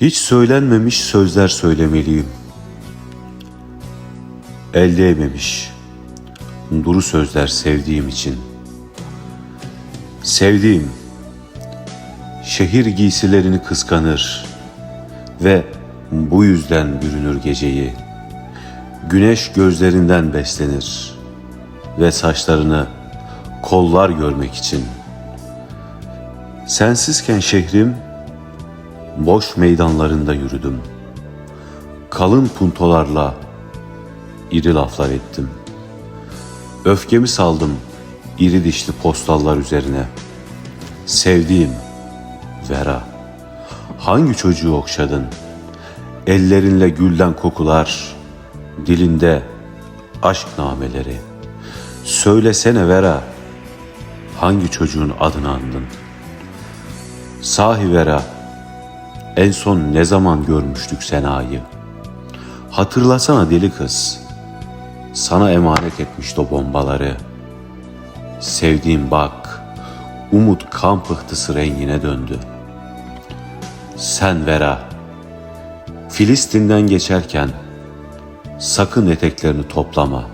Hiç söylenmemiş sözler söylemeliyim. El değmemiş duru sözler sevdiğim için. Sevdiğim, şehir giysilerini kıskanır ve bu yüzden bürünür geceyi. Güneş gözlerinden beslenir ve saçlarını kollar görmek için. Sensizken şehrim boş meydanlarında yürüdüm. Kalın puntolarla iri laflar ettim. Öfkemi saldım iri dişli postallar üzerine. Sevdiğim Vera, hangi çocuğu okşadın? Ellerinle gülden kokular, dilinde aşk nameleri. Söylesene Vera, hangi çocuğun adını andın? Sahi Vera, en son ne zaman görmüştük Sena'yı? Hatırlasana deli kız. Sana emanet etmişti o bombaları. Sevdiğim bak, umut kan pıhtısı rengine döndü. Sen Vera, Filistin'den geçerken sakın eteklerini toplama.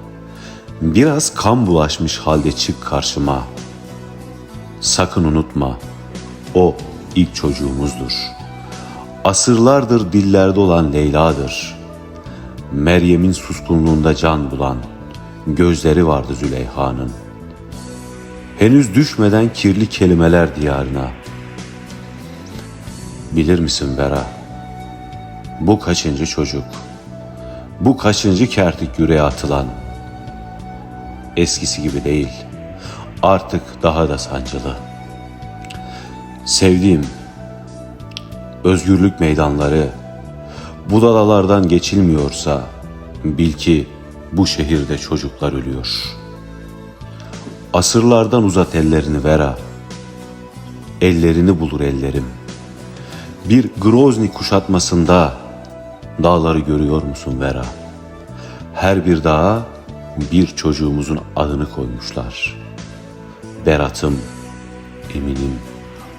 Biraz kan bulaşmış halde çık karşıma. Sakın unutma, o ilk çocuğumuzdur. Asırlardır dillerde olan Leyla'dır. Meryem'in suskunluğunda can bulan gözleri vardı Züleyha'nın. Henüz düşmeden kirli kelimeler diyarına. Bilir misin Vera? Bu kaçıncı çocuk? Bu kaçıncı kertik yüreğe atılan? Eskisi gibi değil. Artık daha da sancılı. Sevdiğim özgürlük meydanları bu dalalardan geçilmiyorsa bil ki bu şehirde çocuklar ölüyor. Asırlardan uzat ellerini Vera. Ellerini bulur ellerim. Bir Grozny kuşatmasında dağları görüyor musun Vera? Her bir dağa bir çocuğumuzun adını koymuşlar. Berat'ım, Eminim,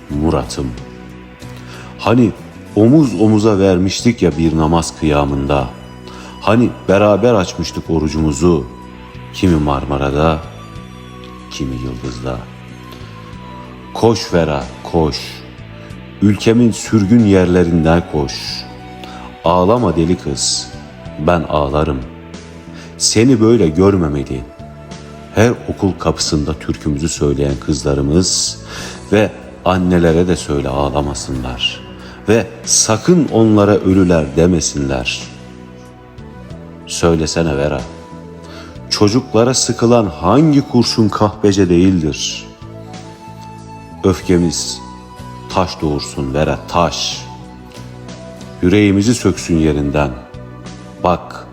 Murat'ım. Hani omuz omuza vermiştik ya bir namaz kıyamında. Hani beraber açmıştık orucumuzu. Kimi Marmara'da, kimi Yıldız'da. Koş Vera, koş. Ülkemin sürgün yerlerinden koş. Ağlama deli kız, ben ağlarım. Seni böyle görmemeli. Her okul kapısında türkümüzü söyleyen kızlarımız ve annelere de söyle ağlamasınlar. Ve sakın onlara ölüler demesinler. Söylesene Vera. Çocuklara sıkılan hangi kurşun kahpece değildir? Öfkemiz taş doğursun Vera taş. Yüreğimizi söksün yerinden. Bak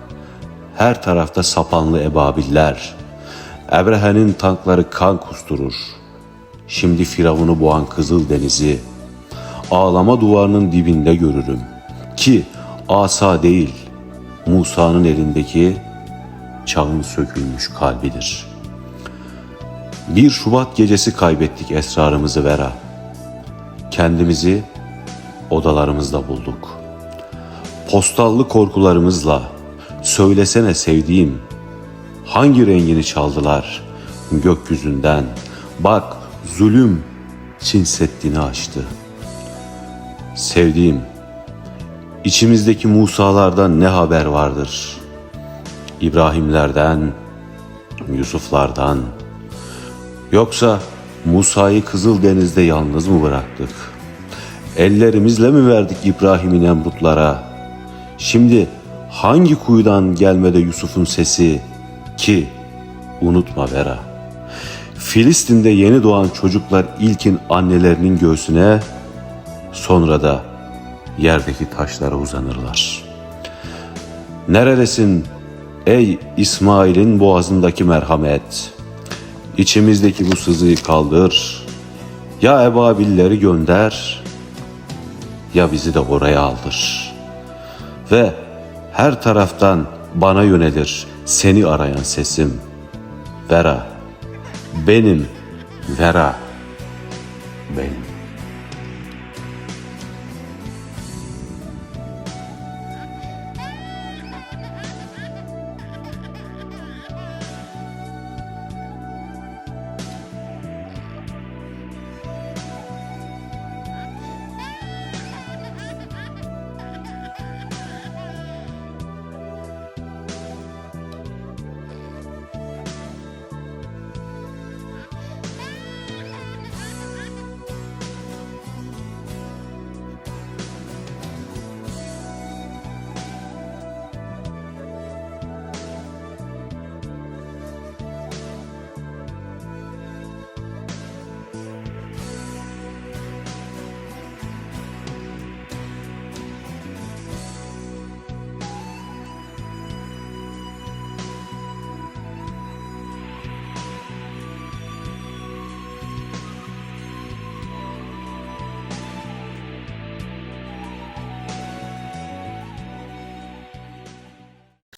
her tarafta sapanlı ebabiller. Ebrehe'nin tankları kan kusturur. Şimdi Firavun'u boğan Kızıl Denizi ağlama duvarının dibinde görürüm. Ki asa değil, Musa'nın elindeki çağın sökülmüş kalbidir. Bir Şubat gecesi kaybettik esrarımızı Vera. Kendimizi odalarımızda bulduk. Postallı korkularımızla söylesene sevdiğim hangi rengini çaldılar gökyüzünden bak zulüm Çin Seddi'ni açtı. Sevdiğim içimizdeki Musa'lardan ne haber vardır? İbrahimlerden, Yusuflardan. Yoksa Musa'yı Kızıldeniz'de yalnız mı bıraktık? Ellerimizle mi verdik İbrahim'in emrutlara? Şimdi hangi kuyudan gelmede Yusuf'un sesi ki unutma Vera. Filistin'de yeni doğan çocuklar ilkin annelerinin göğsüne sonra da yerdeki taşlara uzanırlar. Neredesin ey İsmail'in boğazındaki merhamet? İçimizdeki bu sızıyı kaldır. Ya ebabilleri gönder ya bizi de oraya aldır. Ve her taraftan bana yönelir seni arayan sesim. Vera, benim, Vera, benim.